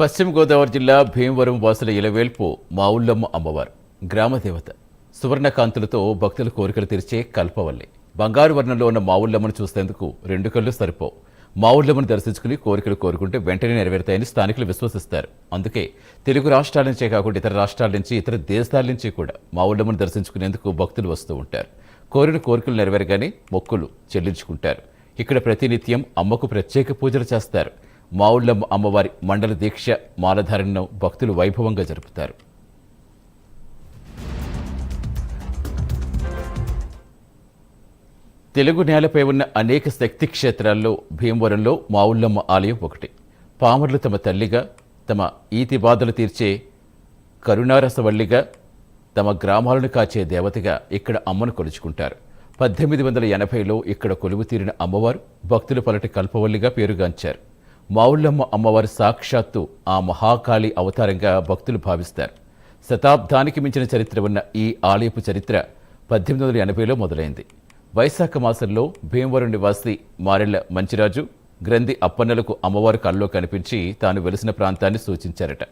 పశ్చిమ గోదావరి జిల్లా భీమవరం వాసుల ఇలవేల్పు మావుళ్ళమ్మ అమ్మవారు. గ్రామదేవత సువర్ణకాంతులతో భక్తుల కోరికలు తీర్చే కల్పవల్లి. బంగారు వర్ణంలో ఉన్న మావుళ్ళమ్మను చూసేందుకు రెండు కళ్ళు సరిపోవు. మావుళ్ళమ్మను దర్శించుకుని కోరికలు కోరుకుంటే వెంటనే నెరవేరుతాయని స్థానికులు విశ్వసిస్తారు. అందుకే తెలుగు రాష్ట్రాల నుంచే కాకుండా ఇతర రాష్ట్రాల నుంచి ఇతర దేశాల నుంచి కూడా మావుళ్ళమ్మను దర్శించుకునేందుకు భక్తులు వస్తూ ఉంటారు. కోరిన కోరికలు నెరవేరగానే మొక్కులు చెల్లించుకుంటారు. ఇక్కడ ప్రతినిత్యం అమ్మకు ప్రత్యేక పూజలు చేస్తారు. మావుళ్ళమ్మ అమ్మవారి మండల దీక్ష మాలధారణను భక్తులు వైభవంగా జరుపుతారు. తెలుగు నేలపై ఉన్న అనేక శక్తి క్షేత్రాల్లో భీమవరంలో మావుళ్ళమ్మ ఆలయం ఒకటి. పామర్లు తమ తల్లిగా తమ ఈతి బాధలు తీర్చే కరుణారసవల్లిగా తమ గ్రామాలను కాచే దేవతగా ఇక్కడ అమ్మను కొలుచుకుంటారు. పద్దెనిమిది వందల ఎనభైలో ఇక్కడ కొలువు తీరిన అమ్మవారు భక్తుల పలటి కల్పవల్లిగా పేరుగాంచారు. మావుళ్ళమ్మ అమ్మవారి సాక్షాత్తు ఆ మహాకాళి అవతారంగా భక్తులు భావిస్తారు. శతాబ్దానికి మించిన చరిత్ర ఉన్న ఈ ఆలయపు చరిత్ర పద్దెనిమిది వందల ఎనభైలో మొదలైంది. వైశాఖ మాసంలో భీమవరం నివాసి మారెళ్ళ మంచిరాజు గ్రంథి అప్పన్నలకు అమ్మవారి కల్లో కనిపించి తాను వెలిసిన ప్రాంతాన్ని సూచించారట.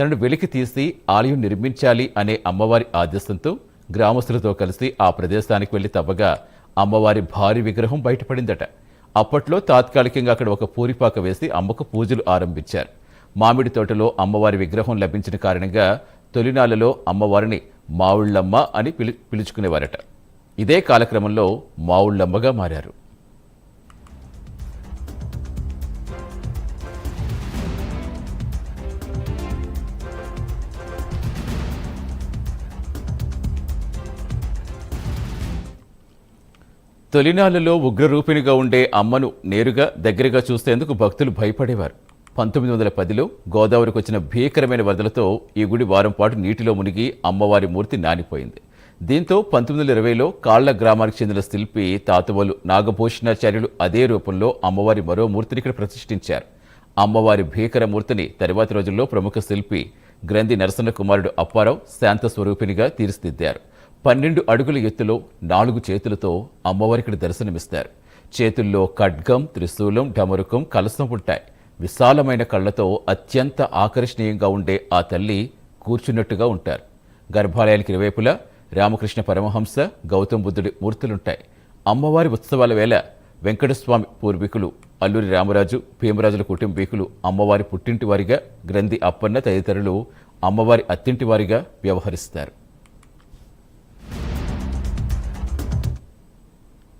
తనను వెలికి తీసి ఆలయం నిర్మించాలి అనే అమ్మవారి ఆదేశంతో గ్రామస్తులతో కలిసి ఆ ప్రదేశానికి వెళ్ళి తవ్వగా అమ్మవారి భారీ విగ్రహం బయటపడిందట. అప్పట్లో తాత్కాలికంగా అక్కడ ఒక పూరిపాక వేసి అమ్మకు పూజలు ఆరంభించారు. మామిడి తోటలో అమ్మవారి విగ్రహం లభించిన కారణంగా తొలినాళ్ళలో అమ్మవారిని మావుళ్ళమ్మ అని పిలు పిలుచుకునేవారట. ఇదే కాలక్రమంలో మావుళ్ళమ్మగా మారారు. తొలినాళ్ళలో ఉగ్రరూపిణిగా ఉండే అమ్మను నేరుగా దగ్గరగా చూసేందుకు భక్తులు భయపడేవారు. పంతొమ్మిది వందల పదిలో గోదావరికి వచ్చిన భీకరమైన వరదలతో ఈ గుడి వారం పాటు నీటిలో మునిగి అమ్మవారి మూర్తి నానిపోయింది. దీంతో పంతొమ్మిది వందల ఇరవైలో కాళ్ళ గ్రామానికి చెందిన శిల్పి తాతవలు నాగభూషణాచార్యులు అదే రూపంలో అమ్మవారి మరో మూర్తిని ఇక్కడ ప్రతిష్ఠించారు. అమ్మవారి భీకర మూర్తిని తరువాతి రోజుల్లో ప్రముఖ శిల్పి గ్రంథి నరసన్న కుమారుడు అప్పారావు శాంత స్వరూపినిగా తీర్చిదిద్దారు. పన్నెండు అడుగుల ఎత్తులో నాలుగు చేతులతో అమ్మవారికి దర్శనమిస్తారు. చేతుల్లో ఖడ్గం త్రిశూలం ఢమరుకం కలసం ఉంటాయి. విశాలమైన కళ్ళతో అత్యంత ఆకర్షణీయంగా ఉండే ఆ తల్లి కూర్చున్నట్టుగా ఉంటారు. గర్భాలయానికి ఇరువైపులా రామకృష్ణ పరమహంస గౌతమ్ బుద్ధుడి మూర్తులుంటాయి. అమ్మవారి ఉత్సవాల వేళ వెంకటస్వామి పూర్వీకులు అల్లూరి రామరాజు భీమరాజుల కుటుంబీకులు అమ్మవారి పుట్టింటి వారిగా గ్రంథి అప్పన్న తదితరులు అమ్మవారి అత్తింటి వారిగా వ్యవహరిస్తారు.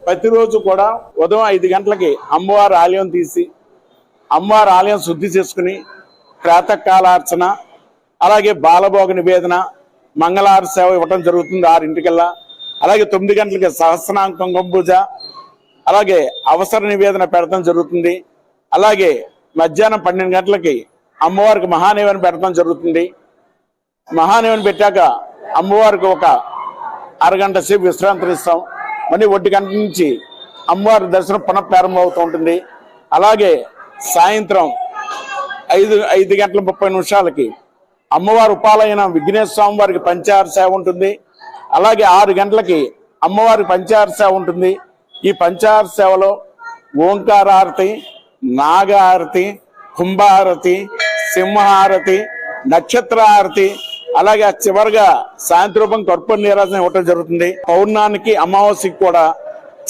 ప్రతిరోజు కూడా ఉదయం ఐదు గంటలకి అమ్మవారి ఆలయం తీసి అమ్మవారి ఆలయం శుద్ధి చేసుకుని ప్రాతకాలార్చన అలాగే బాలభోగ నివేదన మంగళార సేవ ఇవ్వటం జరుగుతుంది ఆరింటికల్లా. అలాగే తొమ్మిది గంటలకి సహస్రనామ కుంకుమ అలాగే అవసర నివేదన పెడతాం జరుగుతుంది. అలాగే మధ్యాహ్నం పన్నెండు గంటలకి అమ్మవారికి మహానివేదన పెడతాం జరుగుతుంది. మహానివేదన పెట్టాక అమ్మవారికి ఒక అరగంట సేపు విశ్రాంతినిస్తాం. మళ్ళీ ఒంటి గంట నుంచి అమ్మవారి దర్శనం పునః ప్రారంభమవుతూ ఉంటుంది. అలాగే సాయంత్రం ఐదు ఐదు గంటల ముప్పై నిమిషాలకి అమ్మవారి ఉపాలైన విఘ్నేశ్వర స్వామి వారికి పంచార సేవ ఉంటుంది. అలాగే ఆరు గంటలకి అమ్మవారి పంచార సేవ ఉంటుంది. ఈ పంచార సేవలో ఓంకారారతి నాగహారతి కుంభహారతి సింహారతి నక్షత్రహారతి అలాగే చివరిగా సాయంత్రూపం కర్పూర నీరాజన ఇవ్వటం జరుగుతుంది. పౌర్ణానికి అమావాస్యకి కూడా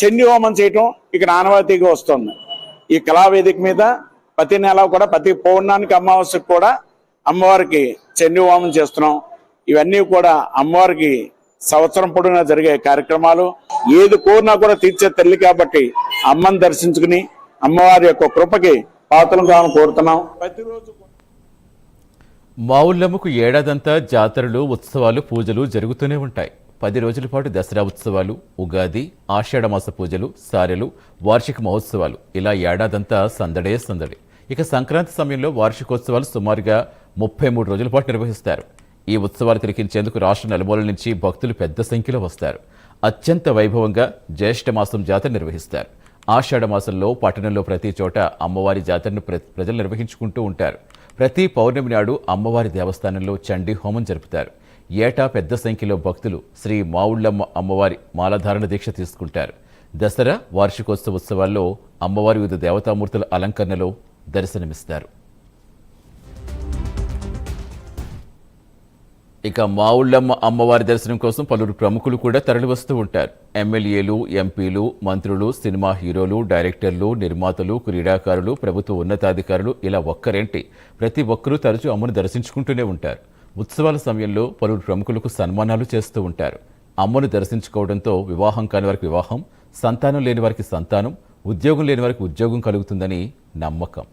చండి హోమం చేయటం ఇక్కడ ఆనవాయితీగా వస్తుంది. ఈ కళావేదిక మీద ప్రతి నెల కూడా ప్రతి పౌర్ణానికి అమావాస్యకి కూడా అమ్మవారికి చండి హోమం చేస్తున్నాం. ఇవన్నీ కూడా అమ్మవారికి సంవత్సరం పొడవునా జరిగే కార్యక్రమాలు. ఏది కోరినా కూడా తీర్చే తల్లి కాబట్టి అమ్మని దర్శించుకుని అమ్మవారి యొక్క కృపకి పాత్రలు కావాలని కోరుతున్నాం. ప్రతిరోజు మావుళ్ళమ్మకు ఏడాదంతా జాతరలు ఉత్సవాలు పూజలు జరుగుతూనే ఉంటాయి. పది రోజుల పాటు దసరా ఉత్సవాలు ఉగాది ఆషాఢమాస పూజలు సారెలు వార్షిక మహోత్సవాలు. ఇలా ఏడాదంతా సందడే సందడి. ఇక సంక్రాంతి సమయంలో వార్షికోత్సవాలు సుమారుగా ముప్పై మూడు రోజుల పాటు నిర్వహిస్తారు. ఈ ఉత్సవాలు తిరిగించేందుకు రాష్ట్ర నలుమూలల నుంచి భక్తులు పెద్ద సంఖ్యలో వస్తారు. అత్యంత వైభవంగా జ్యేష్ఠ మాసం జాతర నిర్వహిస్తారు. ఆషాఢమాసంలో పట్టణంలో ప్రతి చోట అమ్మవారి జాతరను ప్ర- ప్రజలు నిర్వహించుకుంటూ ఉంటారు. ప్రతి పౌర్ణమి నాడు అమ్మవారి దేవస్థానంలో చండీ హోమం జరుపుతారు. ఏటా పెద్ద సంఖ్యలో భక్తులు శ్రీ మావుళ్ళమ్మ అమ్మవారి మాలధారణ దీక్ష తీసుకుంటారు. దసరా వార్షికోత్సవ ఉత్సవాల్లో అమ్మవారి వివిధ దేవతామూర్తుల అలంకరణలో దర్శనమిస్తారు. ఇక మావుళ్ళమ్మ అమ్మవారి దర్శనం కోసం పలువురు ప్రముఖులు కూడా తరలివస్తూ ఉంటారు. ఎమ్మెల్యేలు ఎంపీలు మంత్రులు సినిమా హీరోలు డైరెక్టర్లు నిర్మాతలు క్రీడాకారులు ప్రభుత్వ ఉన్నతాధికారులు ఇలా ఒక్కరేంటి? ప్రతి ఒక్కరూ తరచూ అమ్మను దర్శించుకుంటూనే ఉంటారు. ఉత్సవాల సమయంలో పలువురు ప్రముఖులకు సన్మానాలు చేస్తూ ఉంటారు. అమ్మను దర్శించుకోవడంతో వివాహం కాని వారికి వివాహం సంతానం లేని వారికి సంతానం ఉద్యోగం లేని వారికి ఉద్యోగం కలుగుతుందని నమ్మకం.